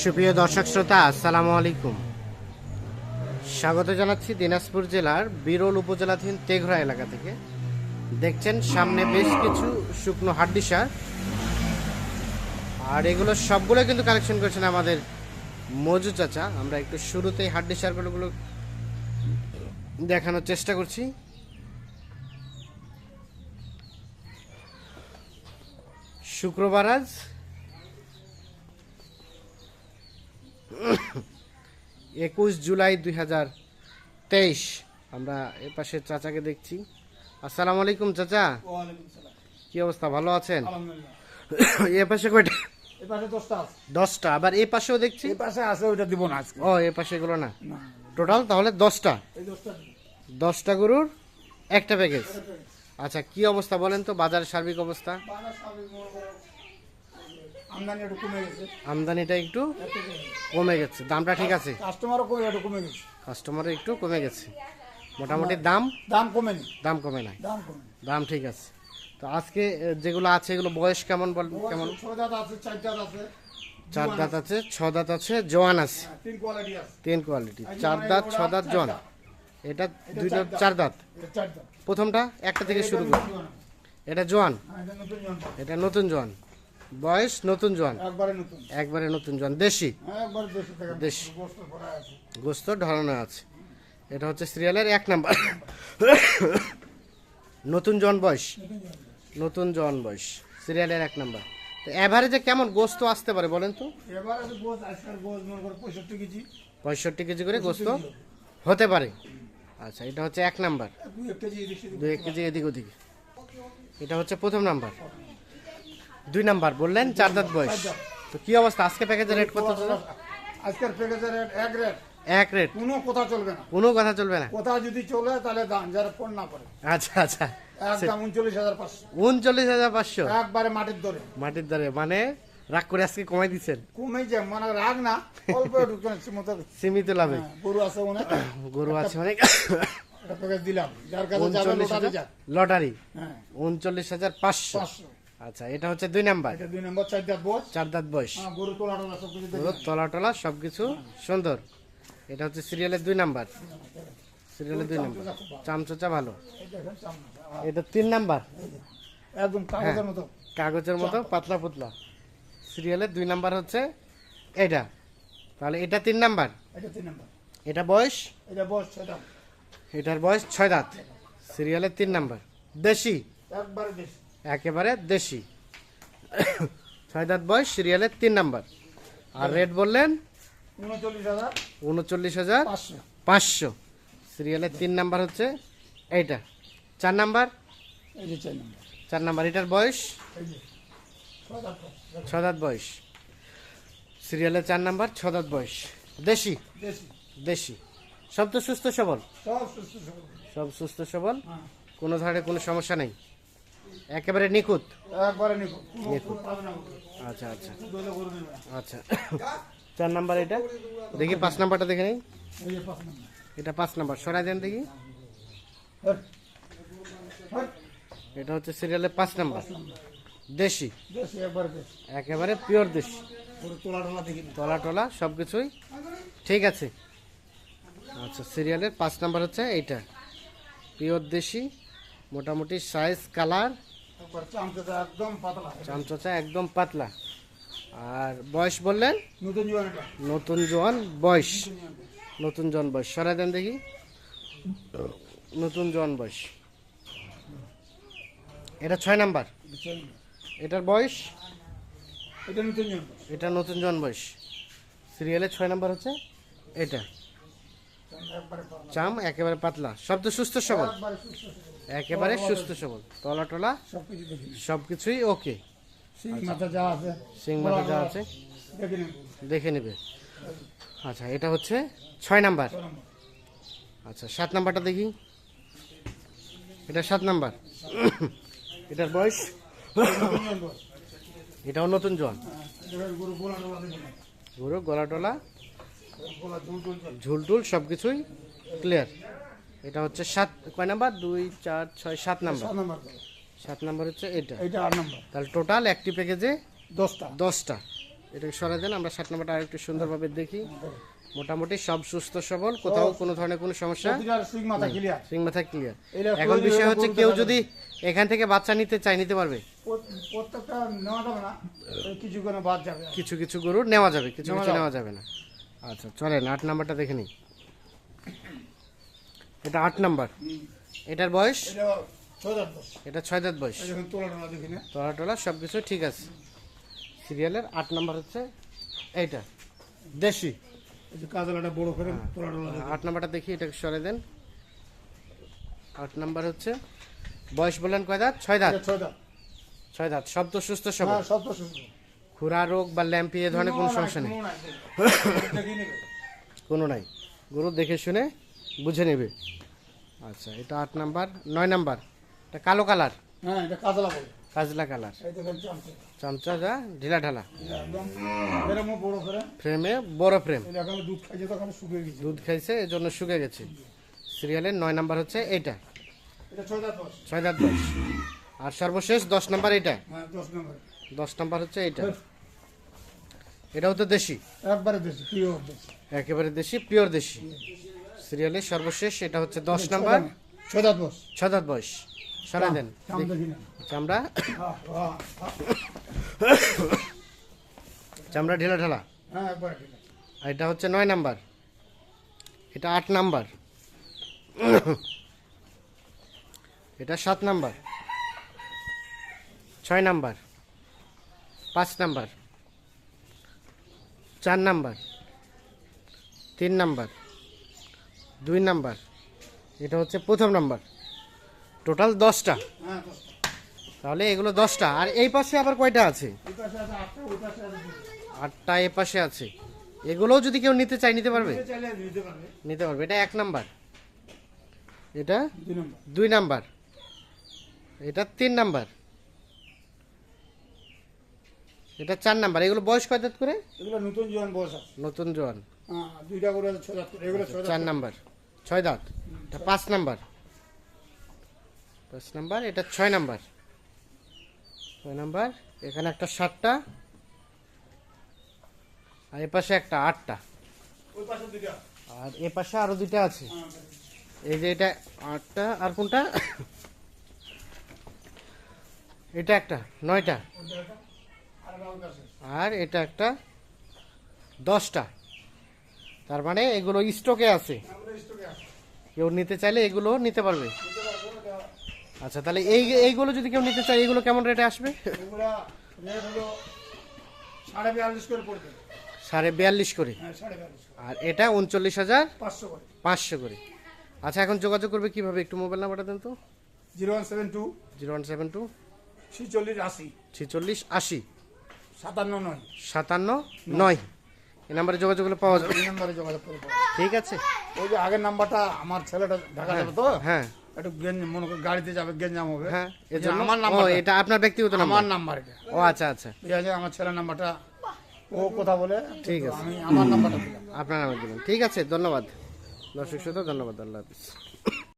সুপ্রিয় দর্শক শ্রোতা, আসসালামু আলাইকুম। স্বাগত জানাচ্ছি দিনাজপুর জেলার বিরল উপজেলাধীন তেঘরা এলাকা থেকে। দেখছেন সামনে বেশ কিছু শুকনো হাড্ডি সার আর এগুলো সবগুলো কিন্তু কালেকশন করেছেন আমাদের মজু চাচা। আমরা একটু শুরুতেই হাড্ডি সারগুলোগুলো দেখানোর চেষ্টা করছি। শুক্রবার আজ একুশ জুলাই দুই হাজার তেইশ। আমরা এ পাশে চাচাকে দেখছি। আসসালামু আলাইকুম চাচা। কি অবস্থা ভালো আছেন? এ পাশে কয়টা? দশটা আবার এই পাশেও দেখছি? এই পাশে আছে ওইটা দিব না ও এ পাশে এগুলো না। টোটাল তাহলে দশটা। দশটা গরুর একটা প্যাকেজ। আচ্ছা কি অবস্থা বলেন তো? বাজারের সার্বিক অবস্থা বাংলা স্বাভাবিক মনে করো, আমদানি একটু কমে গেছে। আমদানিটা একটু কমে গেছে। দামটা ঠিক আছে? কাস্টমারও কমে একটু কমে গেছে। কাস্টমারের একটু কমে গেছে। মোটামুটি দাম? দাম কমেনি। দাম কমে নাই? দাম কমে দাম ঠিক আছে। তো আজকে যেগুলো আছে এগুলো বয়স কেমন বল কেমন? চার দাঁত আছে। ছ দাঁত আছে জোয়ান আছে। হ্যাঁ, তিন কোয়ালিটি চার দাঁত ছ দাঁত জোয়ান। এটা দুইটা চার দাঁত? চার দাঁত। প্রথমটা একটা থেকে শুরু করি। এটা জোয়ান? হ্যাঁ, যন্ত্র। এটা নতুন জোয়ান। বয়স নতুন জোয়ান। একবারে নতুন। একবারে নতুন জোয়ান দেশি। হ্যাঁ একবারে দেশি দেশি। গোস্ত ঢালানো আছে। এটা হচ্ছে সিরিয়ালের এক নাম্বার। নতুন জন বয়স। নতুন জন বয়স সিরিয়ালের এক নাম্বার। তো অ্যাভারেজে কেমন গোস্ত আসতে পারে বলেন তো? মনে পঁয়ষট্টি কেজি। করে গোস্ত হতে পারে। আচ্ছা এটা হচ্ছে এক নাম্বার। সেদিক। এক কেজি এদিক ওদিক। এটা হচ্ছে প্রথম নাম্বার। দুই নাম্বার বললেন চার দাঁত বয়স। তো কি অবস্থা? আজকে প্যাকেজের রেট কত? আজকের প্যাকেজের রেট এক রেট এক রেট কোনো কথা চলবে না। কোনো কথা চলবে না। কথা যদি চলে তাহলে দাম যারা ফোন না করে। আচ্ছা আচ্ছা। একদম উনচল্লিশ হাজার পাঁচশো। উনচল্লিশ হাজার পাঁচশো? একবারে মাটির দরে। মাটির দরে মানে রাগ করে আজকে কমাই দিচ্ছেন? যে মানে রাগ না অল্প সীমিত লাভে। হ্যাঁ, গরু আছে অনেক। গরু আছে অনেক। দিলাম। যার কাছে লটারি হ্যাঁ। উনচল্লিশ হাজার পাঁচশো। আচ্ছা এটা হচ্ছে দুই নাম্বার। এটা দুই নম্বর চার দাঁত বস চার দাঁত বয়স। হ্যাঁ গরু তোলা টোলা তলা সবকিছু সুন্দর। এটা হচ্ছে সিরিয়ালের দুই নাম্বার। সিরিয়ালের দুই নাম্বার। চামচোচা ভালো। এটা তিন নাম্বার। একদম কাগজের মতো। কাগজের মতো পাতলা পুতলা। সিরিয়ালের দুই নাম্বার হচ্ছে এটা। তাহলে এটা তিন নাম্বার। এটা তিন নম্বর। এটা বয়স? এটা বস সেটা এটার বয়স ছয় দাঁত। সিরিয়ালের তিন নাম্বার। দেশি? একবারে বেশি একেবারে দেশি। ছয় দাঁত বয়স সিরিয়ালের তিন নাম্বার। আর রেট বললেন? উনচল্লিশ হাজার। পাঁচশো। সিরিয়ালের তিন নাম্বার হচ্ছে এইটা। চার নাম্বার? চার নাম্বার। এটার বয়স? এই যে। ছয় দাঁত বস। ছ দাঁত বয়স। সিরিয়ালের চার নাম্বার ছ দাঁত বয়স। দেশি। দেশি। সব তো সুস্থ সবল? সব সুস্থ সবল। সব সুস্থ সবল? হ্যাঁ। কোনো ধরনের কোনো সমস্যা নেই? একেবারে নিখুঁত? একবারে নিখো কোনো খুঁত পাবে না গরু। আচ্ছা আচ্ছা। আচ্ছা। চার নাম্বার এটা? দেখি পাঁচ নাম্বারটা দেখে নেই। এটা পাঁচ নাম্বার। সরাই দেন দেখি। এটা হচ্ছে সিরিয়ালের পাঁচ নাম্বার। দেশি। একবারে পিওর দেশি। তলা টলা সব কিছুই ঠিক আছে। আচ্ছা সিরিয়ালের পাঁচ নাম্বার হচ্ছে এইটা। পিওর দেশি মোটামুটি সাইজ কালার চামচোচা একদম পাতলা। আর বয়স বললেন? নতুন জোয়ান নতুন জোয়ান বয়স। নতুন জোয়ান বয়স। সরাই দেন দেখি। নতুন জোয়ান বয়স। এটা ছয় নাম্বার। এটার বয়স? এটা নতুন জোয়ান এটা নতুন জোয়ান বয়স। সিরিয়ালের ছয় নাম্বার হচ্ছে এটা। চাম একেবারে পাতলা। সব তো সুস্থ সবল। একবারে সুস্থ সবল। তলা টলা সব কিছু দেখি সব কিছুই ওকে। সিং মাথা যা আছে সিং মাথা যা আছে। দেখে নেবে। আচ্ছা এটা হচ্ছে ছয় নাম্বার। আচ্ছা সাত নাম্বারটা দেখি। এটা সাত নাম্বার। এটার বয়স। এটাও নতুন জোয়ান। এটা গরু গোলা টুল ঝুলটুল সব কিছুই ক্লিয়ার এটা হচ্ছে সাত কয় নাম্বার? দুই চার ছয় সাত নাম্বার। সাত নম্বর সাত নাম্বার হচ্ছে এটা। এইটা আট নম্বর। তাহলে টোটাল একটি প্যাকেজে দশটা। দশটা। এটাকে সরাই দেন আমরা ষাট নাম্বারটা আরেকটু সুন্দরভাবে দেখি। মোটামুটি সব সুস্থ সবল কোথাও কোনো ধরনের কোনো সমস্যা সিং মাথা ক্লিয়ার এখন বিষয় হচ্ছে কেউ যদি এখান থেকে বাচ্চা নিতে চায় নিতে পারবে? কিছু কিছু গরু নেওয়া যাবে কিছু কিছু নেওয়া যাবে না। আচ্ছা চলেন আট নাম্বারটা দেখে নিই। এটা আট নাম্বার। এটার বয়স? এটা ছয় দাঁত বয়স। তোলা টোলা সব কিছু ঠিক আছে। সিরিয়ালের আট নাম্বার হচ্ছে এইটা। দেশি। কাজলাটা বড় করে হ্যাঁ। আট নাম্বারটা দেখি এটাকে সরে দেন। আট নাম্বার হচ্ছে বয়স বললেন কয় দাঁত? ছয় দাঁত। ছয় দাঁত। ছয় দাঁত। সব তো সুস্থ সবল। হ্যাঁ সব তো খুরা রোগ বা ল্যাম্পি এ ধরনের কোনো সমস্যা নেই কোনো নাই। গরু দেখে শুনে বুঝে নেবে। আচ্ছা এটা আট নাম্বার নয় নাম্বার এটা কালো কালার। হ্যাঁ এটা কাজলা বলে কাজলা কালার। চামচে। যা ঢিলা ঢালা। ফ্রেমে বড় ফ্রেম। দুধ খাইছে এই জন্য শুকে গেছে। সিরিয়ালের নয় নাম্বার হচ্ছে এইটা। এটা ছয় দাঁত বয়স আর সর্বশেষ দশ নাম্বার এটা হ্যাঁ দশ দশ নাম্বার হচ্ছে এইটা। এটাও তো দেশি। একবারে দেশি পিওর দেশি। একেবারে দেশি পিওর দেশি। সিরিয়ালের সর্বশেষ এটা হচ্ছে দশ নাম্বার। ছয় দাঁত বয়স সরাই দেন। চামড়া। চামড়া ঢেলা ঢালা। হ্যাঁ এটা হচ্ছে নয় নাম্বার। এটা আট নাম্বার। এটা সাত নাম্বার। ছয় নাম্বার। পাঁচ নাম্বার। চার নাম্বার। তিন নাম্বার। দুই নাম্বার। এটা হচ্ছে প্রথম নাম্বার। টোটাল দশটা। তাহলে এগুলো দশটা। আর এই পাশে আবার কয়টা আছে? আটটা এ পাশে আছে। এগুলোও যদি কেউ নিতে চায় নিতে পারবে? নিতে পারবে। এটা এক নাম্বার। এটা দুই নাম্বার। এটা তিন নাম্বার। এটা চার নাম্বার। এগুলো বয়স কয় করে? এগুলো নতুন জীবন বয়স নতুন জোয়ান। হ্যাঁ দুইটা করে দাঁত চার নাম্বার। ছয় দাঁত। এটা পাঁচ নাম্বার। পাঁচ নাম্বার এটা ছয় নাম্বার। ছয় নাম্বার এখানে একটা সাতটা। আর এ পাশে একটা আটটা। আর এ পাশে আরও দুইটা আছে। হ্যাঁ, এই যে এটা আটটা আর কোনটা? এটা একটা নয়টা। আর এটা একটা দশটা। তার মানে এগুলো স্টকে স্টকে আছে। কেউ নিতে চাইলে এগুলো নিতে পারবে। আচ্ছা তাহলে এই এইগুলো যদি কেউ নিতে চায় এগুলো কেমন রেটে আসবে? সাড়ে বিয়াল্লিশ করে হ্যাঁ সাড়ে বিয়াল্লিশ করে। আর এটা উনচল্লিশ হাজার পাঁচশো করে। আচ্ছা এখন যোগাযোগ করবে কীভাবে? একটু মোবাইল নাম্বারটা দেন তো। Zero one seven two zero one seven two ছিচল্লিশ আশি। ছিচল্লিশ আশি। সাতান্ন নয়। সাতান্ন নয়। এই নাম্বারে যোগাযোগ করলে পাওয়া যাবে। এই নাম্বারে যোগাযোগ করে। ঠিক আছে? ওই যে আগের নাম্বারটা আমার ছেলেটা ঢাকা যাবে তো? হ্যাঁ একটু গেঞ্জ মনে করি গাড়িতে যাবে গেঞ্জাম হবে। হ্যাঁ যে আমার নাম্বার এটা আপনার ব্যক্তিগত নাম্বার আমার নাম্বার? এটা। ও আচ্ছা আচ্ছা। ঠিক আছে আমার ছেলের নাম্বারটা। ও কথা বলে ঠিক আছে। আমি আমার নাম্বারটা দিলাম। আপনার নাম্বার দিলাম। ঠিক আছে ধন্যবাদ। দর্শক শ্রোতা ধন্যবাদ আল্লাহ হাফিজ।